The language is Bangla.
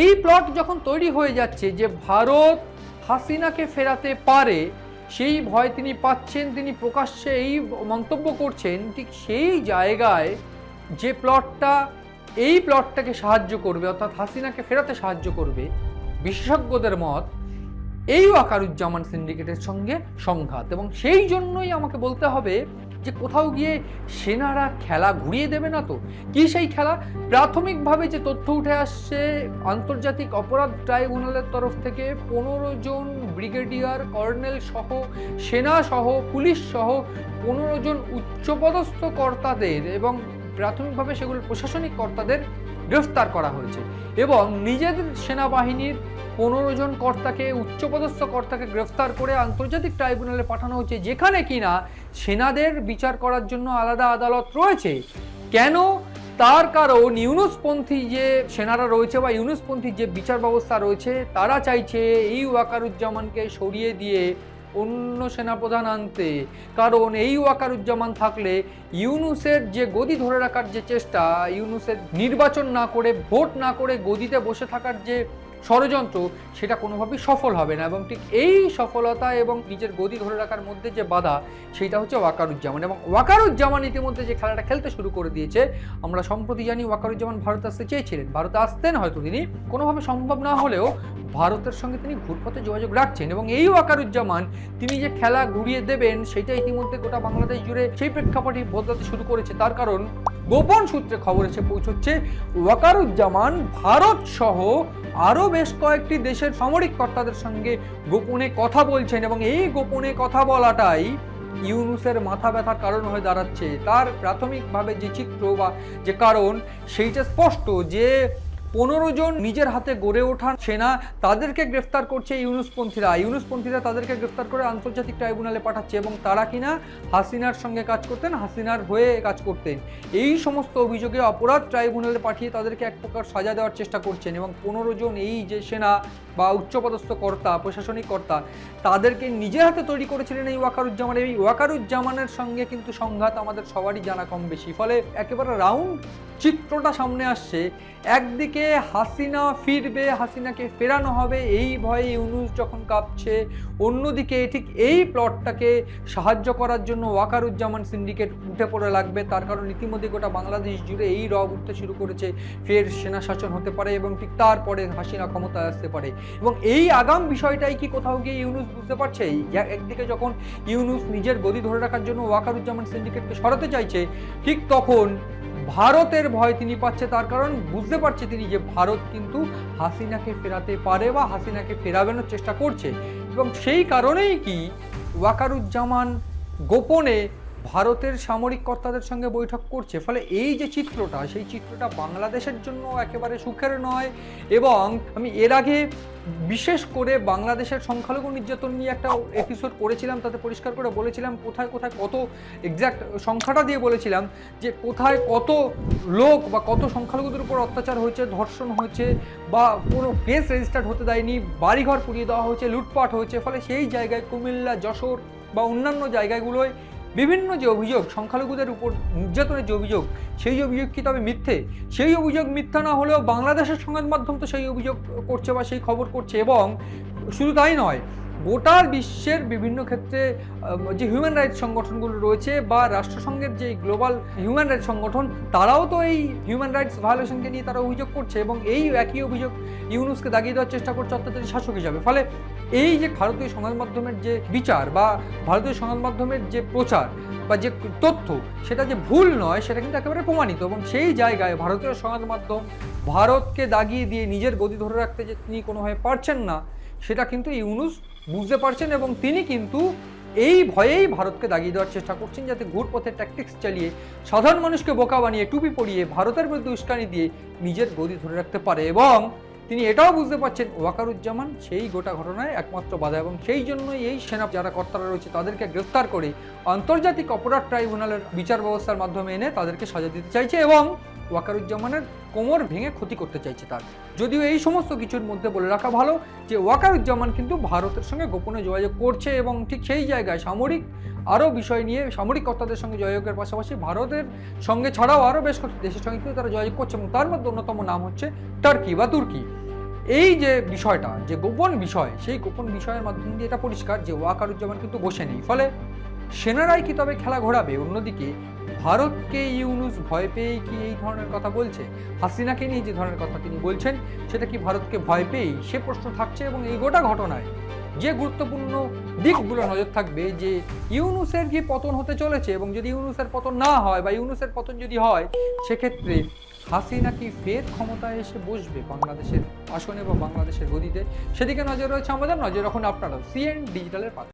এই প্লট যখন তৈরি হয়ে যাচ্ছে যে ভারত হাসিনাকে ফেরাতে পারে, সেই ভয় তিনি পাচ্ছেন, তিনি প্রকাশ্যে এই মন্তব্য করছেন, ঠিক সেই জায়গায় যে প্লটটা এই প্লটটাকে সাহায্য করবে, অর্থাৎ হাসিনাকে ফেরাতে সাহায্য করবে, বিশেষজ্ঞদের মত, এই ওয়াকারুজ্জামান সিন্ডিকেটের সঙ্গে সংঘাত। এবং সেই জন্যই আমাকে বলতে হবে যে কোথাও গিয়ে সেনারা খেলা ঘুরিয়ে দেবে না তো? কি সেই খেলা? প্রাথমিকভাবে যে তথ্য উঠে আসছে, আন্তর্জাতিক অপরাধ ট্রাইব্যুনালের তরফ থেকে পনেরো জন ব্রিগেডিয়ার কর্নেল সহ, সেনা সহ, পুলিশ সহ পনেরো জন উচ্চপদস্থ কর্তাদের এবং প্রাথমিকভাবে সেগুলো প্রশাসনিক কর্তাদের গ্রেফতার করা হয়েছে এবং নিজেদের সেনাবাহিনীর পনেরো জন কর্তাকে, উচ্চপদস্থ কর্তাকে গ্রেফতার করে আন্তর্জাতিক ট্রাইব্যুনালে পাঠানো হয়েছে যেখানে কিনা সেনাদের বিচার করার জন্য আলাদা আদালত রয়েছে। কেন? তার কারণ ইউনুসপন্থী যে সেনারা রয়েছে বা ইউনুসপন্থী যে বিচার ব্যবস্থা রয়েছে, তারা চাইছে এই ওয়াকারুজ্জামানকে সরিয়ে দিয়ে অন্য সেনাপ্রধান আনতে। কারণ এই ওয়াকারুজ্জামান থাকলে ইউনুসের যে গদি ধরে রাখার যে চেষ্টা, ইউনুসের নির্বাচন না করে, ভোট না করে গদিতে বসে থাকার যে ষড়যন্ত্র, সেটা কোনোভাবেই সফল হবে না। এবং ঠিক এই সফলতা এবং নিজের গদি ধরে রাখার মধ্যে যে বাধা, সেটা হচ্ছে ওয়াকারুজ্জামান। এবং ওয়াকারুজ্জামান ইতিমধ্যে যে খেলাটা খেলতে শুরু করে দিয়েছে, আমরা সম্প্রতি জানি ওয়াকারুজ্জামান ভারত আসতে চেয়েছিলেন। ভারতে আসতেন হয়তো তিনি। কোনোভাবে সম্ভব না হলেও ভারতের সঙ্গে তিনি ঘুরপথে যোগাযোগ রাখছেন। এবং এই ওয়াকারুজ্জামান, তিনি যে খেলা ঘুরিয়ে দেবেন, সেটা ইতিমধ্যে গোটা বাংলাদেশ জুড়ে সেই প্রেক্ষাপটই বদলাতে শুরু করেছে। তার কারণ গোপন সূত্রে খবর এসে পৌঁছচ্ছে, ওয়াকারুজ্জামান ভারত সহ আরও বেশ কয়েকটি দেশের সামরিক কর্তাদের সঙ্গে গোপনে কথা বলছেন এবং এই গোপনে কথা বলাটাই ইউনুসের মাথা ব্যথার কারণ হয়ে দাঁড়াচ্ছে। তার প্রাথমিকভাবে যে চিত্র বা যে কারণ, সেইটা স্পষ্ট যে পনেরো জন নিজের হাতে গড়ে ওঠা সেনা তাদেরকে গ্রেফতার করছে ইউনুসপন্থীরা। ইউনুসপন্থীরা তাদেরকে গ্রেফতার করে আন্তর্জাতিক ট্রাইব্যুনালে পাঠাচ্ছে এবং তারা কিনা হাসিনার সঙ্গে কাজ করতেন, হাসিনার হয়ে কাজ করতেন। এই সমস্ত অভিযোগে অপরাধ ট্রাইব্যুনালে পাঠিয়ে তাদেরকে এক প্রকার সাজা দেওয়ার চেষ্টা করছেন এবং পনেরো জন এই যে সেনা বা উচ্চপদস্থ কর্তা, প্রশাসনিক কর্তা, তাদেরকে নিজের হাতে তৈরি করেছিলেন এই ওয়াকারুজ্জামান। এই ওয়াকারুজ্জামানের সঙ্গে কিন্তু সংঘাত আমাদের সবারই জানা কম বেশি। ফলে একেবারে রাউন্ড চিত্রটা সামনে আসছে। একদিকে হাসিনা ফিরবে, হাসিনাকে ফেরানো হবে, এই ভয়ে ইউনুস যখন কাঁপছে, অন্যদিকে ঠিক এই প্লটটাকে সাহায্য করার জন্য ওয়াকারুজ্জামান সিন্ডিকেট উঠে পড়ে লাগবে। তার কারণ ইতিমধ্যে গোটা বাংলাদেশ জুড়ে এই রব উঠতে শুরু করেছে। ফের সেনা শাসন হতে পারে এবং ঠিক তারপরে হাসিনা ক্ষমতায় আসতে পারে। এবং এই আগাম বিষয়টাই কি কোথাও গিয়ে ইউনুস বুঝতে পারছে? একদিকে যখন ইউনুস নিজের গদি ধরে রাখার জন্য ওয়াকারুজ্জামান সিন্ডিকেটকে সরাতে চাইছে, ঠিক তখন ভারতের ভয় তিনি পাচ্ছে, তার কারণ বুঝতে পারছে তিনি যে ভারত কিন্তু হাসিনাকে ফেরাতে পারে বা হাসিনাকে ফেরাবেনোর চেষ্টা করছে। এবং সেই কারণেই কি ওয়াকারুজ্জামান গোপনে ভারতের সামরিক কর্তাদের সঙ্গে বৈঠক করছে। ফলে এই যে চিত্রটা, সেই চিত্রটা বাংলাদেশের জন্য একেবারে সুখের নয় এবং আমি এর আগে বিশেষ করে বাংলাদেশের সংখ্যালঘু নির্যাতন নিয়ে একটা এপিসোড করেছিলাম, তাতে পরিষ্কার করে বলেছিলাম কোথায় কোথায় কত এক্স্যাক্ট সংখ্যাটা দিয়ে বলেছিলাম যে কোথায় কত লোক বা কত সংখ্যালঘুদের উপর অত্যাচার হয়েছে, ধর্ষণ হয়েছে বা কোনো কেস রেজিস্টার্ড হতে দেয়নি, বাড়িঘর পুড়িয়ে দেওয়া হয়েছে, লুটপাট হয়েছে। ফলে সেই জায়গায় কুমিল্লা, যশোর বা অন্যান্য জায়গাগুলোয় বিভিন্ন যে অভিযোগ, সংখ্যালঘুদের উপর নির্যাতনের যে অভিযোগ, সেই অভিযোগ কি তবে মিথ্যে? সেই অভিযোগ মিথ্যা না হলেও বাংলাদেশের সংবাদ মাধ্যম তো সেই অভিযোগ করছে বা সেই খবর করছে এবং শুধু তাই নয় গোটা বিশ্বের বিভিন্ন ক্ষেত্রে যে হিউম্যান রাইটস সংগঠনগুলো রয়েছে বা রাষ্ট্রসংঘের যে গ্লোবাল হিউম্যান রাইটস সংগঠন, তারাও তো এই হিউম্যান রাইটস ভায়োলেশনকে নিয়ে তারা অভিযোগ করছে এবং এই একই অভিযোগ ইউনুসকে দাগিয়ে দেওয়ার চেষ্টা করছে অত্যাচারী শাসক হিসাবে। ফলে এই যে ভারতীয় সংবাদ মাধ্যমের যে বিচার বা ভারতীয় সংবাদ মাধ্যমের যে প্রচার বা যে তথ্য, সেটা যে ভুল নয়, সেটা কিন্তু একেবারে প্রমাণিত এবং সেই জায়গায় ভারতীয় সংবাদ মাধ্যম ভারতকে দাগিয়ে দিয়ে নিজের গতি ধরে রাখতে যে তিনি কোনোভাবে পারছেন না সেটা কিন্তু ইউনুস বুঝতে পারছেন এবং তিনি কিন্তু এই ভয়েই ভারতকে দাগিয়ে দেওয়ার চেষ্টা করছেন যাতে ঘুরপথে ট্যাকটিক্স চালিয়ে সাধারণ মানুষকে বোকা বানিয়ে টুপি পরিয়ে ভারতের বিরুদ্ধে উস্কানি দিয়ে নিজের গদি ধরে রাখতে পারে এবং তিনি এটাও বুঝতে পারছেন ওয়াকারুজ্জামান সেই গোটা ঘটনায় একমাত্র বাধা এবং সেই জন্যই এই সেনা যারা কর্তারা রয়েছে তাদেরকে গ্রেফতার করে আন্তর্জাতিক অপরাধ ট্রাইব্যুনালের বিচার ব্যবস্থার মাধ্যমে এনে তাদেরকে সাজা দিতে চাইছে এবং ওয়াকারুজ্জামানের কোমর ভেঙে ক্ষতি করতে চাইছে তার। যদিও এই সমস্ত কিছুর মধ্যে বলে রাখা ভালো যে ওয়াকারুজ্জামান কিন্তু ভারতের সঙ্গে গোপনে যোগাযোগ করছে এবং ঠিক সেই জায়গায় সামরিক আরও বিষয় নিয়ে সামরিক কর্তাদের সঙ্গে যোগাযোগের পাশাপাশি ভারতের সঙ্গে ছাড়াও আরও বেশ কয়েকটি দেশের সঙ্গে কিন্তু তারা যোগাযোগ করছে এবং তার মধ্যে অন্যতম নাম হচ্ছে টার্কি বা তুর্কি। এই যে বিষয়টা, যে গোপন বিষয়, সেই গোপন বিষয়ের মাধ্যম দিয়ে এটা পরিষ্কার যে ওয়াকারুজ্জামান কিন্তু বসে নেই। ফলে সেনারাই কি তবে খেলা ঘোরাবে? অন্যদিকে, ভারতকে ইউনুস ভয় পেয়েই কি এই ধরনের কথা বলছে? হাসিনাকে নিয়ে যে ধরনের কথা তিনি বলছেন, সেটা কি ভারতকে ভয় পেয়েই? সে প্রশ্ন থাকছে এবং এই গোটা ঘটনায় যে গুরুত্বপূর্ণ দিকগুলো নজর থাকবে, যে ইউনুসের কি পতন হতে চলেছে এবং যদি ইউনুসের পতন না হয় বা ইউনুসের পতন যদি হয়, সেক্ষেত্রে হাসিনা কি ফের ক্ষমতায় এসে বসবে বাংলাদেশের আসনে বা বাংলাদেশের গদিতে? সেদিকে নজর রয়েছে আমাদের, নজর রাখুন আপনারা সিএন ডিজিটালের পাশে।